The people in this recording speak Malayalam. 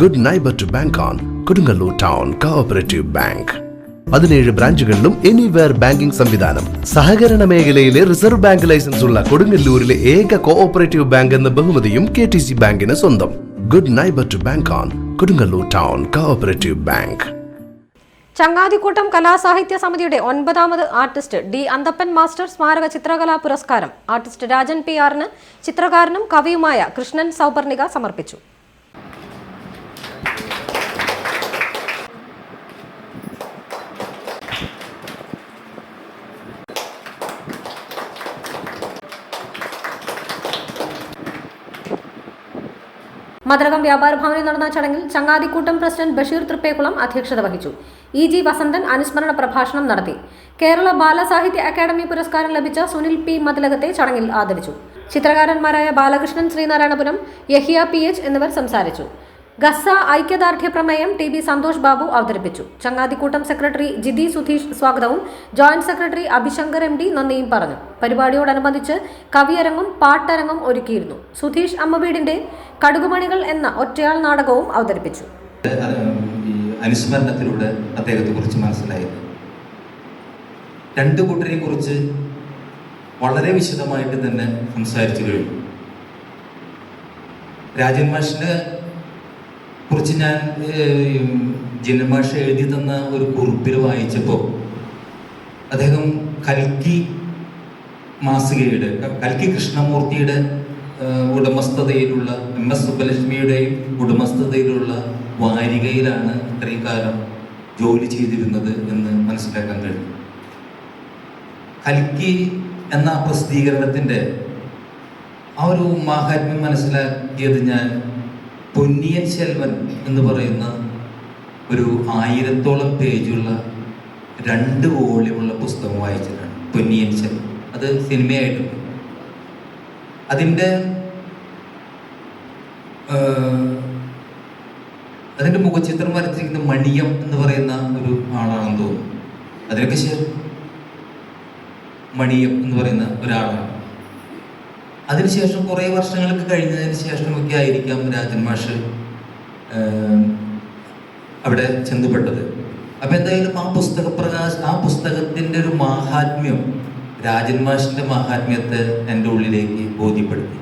Good neighbour to bank on Kodungallur town cooperative bank പതിനേഴ് ബ്രാഞ്ചുകളിലും എനിവെയർ ബാങ്കിംഗ് സംവിധാനം. സഹകരണ മേഖലയിലെ റിസർവ് ബാങ്ക് ലൈസൻസ് ഉള്ള കൊടുങ്ങല്ലൂരിലെ ഏക കോഓപ്പറേറ്റീവ് ബാങ്ക് എന്ന ബഹുമതിയും കെ ടി സി ബാങ്കിന് സ്വന്തം. Good neighbour to bank on Kodungallur town cooperative bank ചങ്ങാതിക്കൂട്ടം കലാസാഹിത്യ സമിതിയുടെ ഒൻപതാമത് ആർട്ടിസ്റ്റ് ഡി അന്തപ്പൻ മാസ്റ്റർ സ്മാരക ചിത്രകലാ പുരസ്കാരം. ആർട്ടിസ്റ്റ് രാജൻ പി ആറിന് ചിത്രകാരനും കവിയുമായ കൃഷ്ണൻ സൗപർണിക സമർപ്പിച്ചു. മതിലകം വ്യാപാര ഭവനിൽ നടന്ന ചടങ്ങിൽ ചങ്ങാതിക്കൂട്ടം പ്രസിഡന്റ് ബഷീർ തൃപ്പേക്കുളം അധ്യക്ഷത വഹിച്ചു. ഇ ജി വസന്തൻ അനുസ്മരണ പ്രഭാഷണം നടത്തി. കേരള ബാലസാഹിത്യ അക്കാദമി പുരസ്കാരം ലഭിച്ച സുനിൽ പി മതിലകത്തെ ചടങ്ങിൽ ആദരിച്ചു. ചിത്രകാരന്മാരായ ബാലകൃഷ്ണൻ ശ്രീനാരായണപുരം യഹിയ പി എന്നിവർ സംസാരിച്ചു. ഗസ ഐക്യദാർഢ്യ പ്രമേയം ടി ബി സന്തോഷ് ബാബു അവതരിപ്പിച്ചു. ചങ്ങാതിക്കൂട്ടം സെക്രട്ടറി ജിതി സുധീഷ് സ്വാഗതവും joint secretary Abhishankar M D നന്ദിയും പറഞ്ഞു. പരിപാടിയോടനുബന്ധിച്ച് കവിയരങ്ങും പാട്ടരങ്ങും ഒരുക്കിയിരുന്നു. സുധീഷ് അമ്മവീടിന്റെ കടുകുമണികൾ എന്ന ഒറ്റയാൾ നാടകവും അവതരിപ്പിച്ചു. അനുസ്മരണത്തിലൂടെ അദ്ദേഹത്തെ കുറിച്ച് രണ്ടു കൂട്ടരെ കുറിച്ച് വളരെ വിശദമായിട്ട് തന്നെ സംസാരിച്ചു കഴിഞ്ഞു. രാജൻ മാഷിനെ കുറിച്ച് ഞാൻ ജിനമാഷ എഴുതി തന്ന ഒരു കുറിപ്പിൽ വായിച്ചപ്പോൾ അദ്ദേഹം കൽക്കി മാസികയുടെ കൽക്കി കൃഷ്ണമൂർത്തിയുടെ ഉടമസ്ഥതയിലുള്ള എം എസ് സുബ്ബലക്ഷ്മിയുടെയും ഉടമസ്ഥതയിലുള്ള വാരികയിലാണ് ഇത്രയും കാലം ജോലി ചെയ്തിരുന്നത് എന്ന് മനസ്സിലാക്കാൻ കഴിഞ്ഞു. കൽക്കി എന്ന പ്രസിദ്ധീകരണത്തിന്റെ ആ ഒരു മാഹാത്മ്യം മനസ്സിലാക്കിയത് ഞാൻ പൊന്നിയൻ ശെൽവൻ എന്ന് പറയുന്ന ഒരു ആയിരത്തോളം പേജുള്ള രണ്ട് വോളിയമുള്ള പുസ്തകം വായിച്ചിട്ടാണ് പൊന്നിയൻ ശെൽവൻ അത് സിനിമയായിട്ടുണ്ട് അതിന്റെ അതിന്റെ മുഖചിത്രം വരച്ചിരിക്കുന്ന മണിയം എന്ന് പറയുന്ന ഒരു ആളാണെന്ന് തോന്നുന്നു. അതിനൊക്കെ ശേഷം മണിയം എന്ന് പറയുന്ന ഒരാളാണ്. അതിനുശേഷം കുറേ വർഷങ്ങൾക്ക് കഴിഞ്ഞതിന് ശേഷമൊക്കെ ആയിരിക്കാം രാജൻ മാഷ് അവിടെ ചെന്നുപെട്ടത്. അപ്പം എന്തായാലും ആ പുസ്തക പ്രകാശ ആ പുസ്തകത്തിന്റെ ഒരു മാഹാത്മ്യം രാജൻ മാഹാത്മ്യത്തെ എന്റെ ഉള്ളിലേക്ക് ബോധ്യപ്പെടുത്തി.